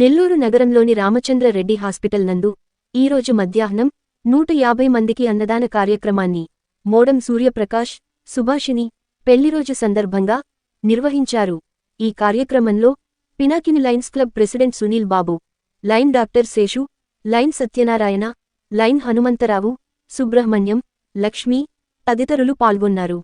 నెల్లూరు నగరంలోని రామచంద్ర రెడ్డి హాస్పిటల్ నందు ఈరోజు మధ్యాహ్నం నూట యాభై మందికి అన్నదాన కార్యక్రమాన్ని మోడం సూర్యప్రకాష్ సుభాషిణి పెళ్ళిరోజు సందర్భంగా నిర్వహించారు. ఈ కార్యక్రమంలో Pinakini lions club president Sunil Babu lion doctor Seshu lion Satyanarayana lion Hanumantharao Subrahmanyam Lakshmi తదితరులు పాల్గొన్నారు.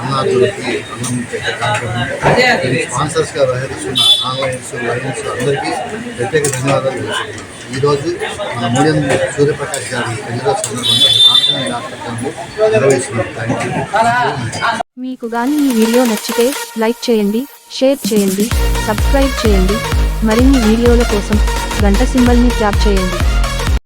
అన్నార్థులకి అన్నం పెట్టే కార్యక్రమం. దీనికి స్పాన్సర్స్గా వ్యవహరిస్తున్న ఆన్లైన్స్ లైన్స్ అందరికీ ప్రత్యేక ధన్యవాదాలు తెలుస్తున్నాను ఈరోజు మన మూడెం సూర్యప్రకాష్ గారి పెళ్ళిరోజు సందర్భంగా కాన్ఫరెన్స్ హాస్పిటల్ నిర్వహిస్తున్నాం థ్యాంక్ యూ మీకు గాని ఈ వీడియో నచ్చితే లైక్ చేయండి షేర్ చేయండి సబ్స్క్రైబ్ చేయండి. మరిన్ని వీడియోల కోసం గంట సింబల్ని ట్యాప్ చేయండి.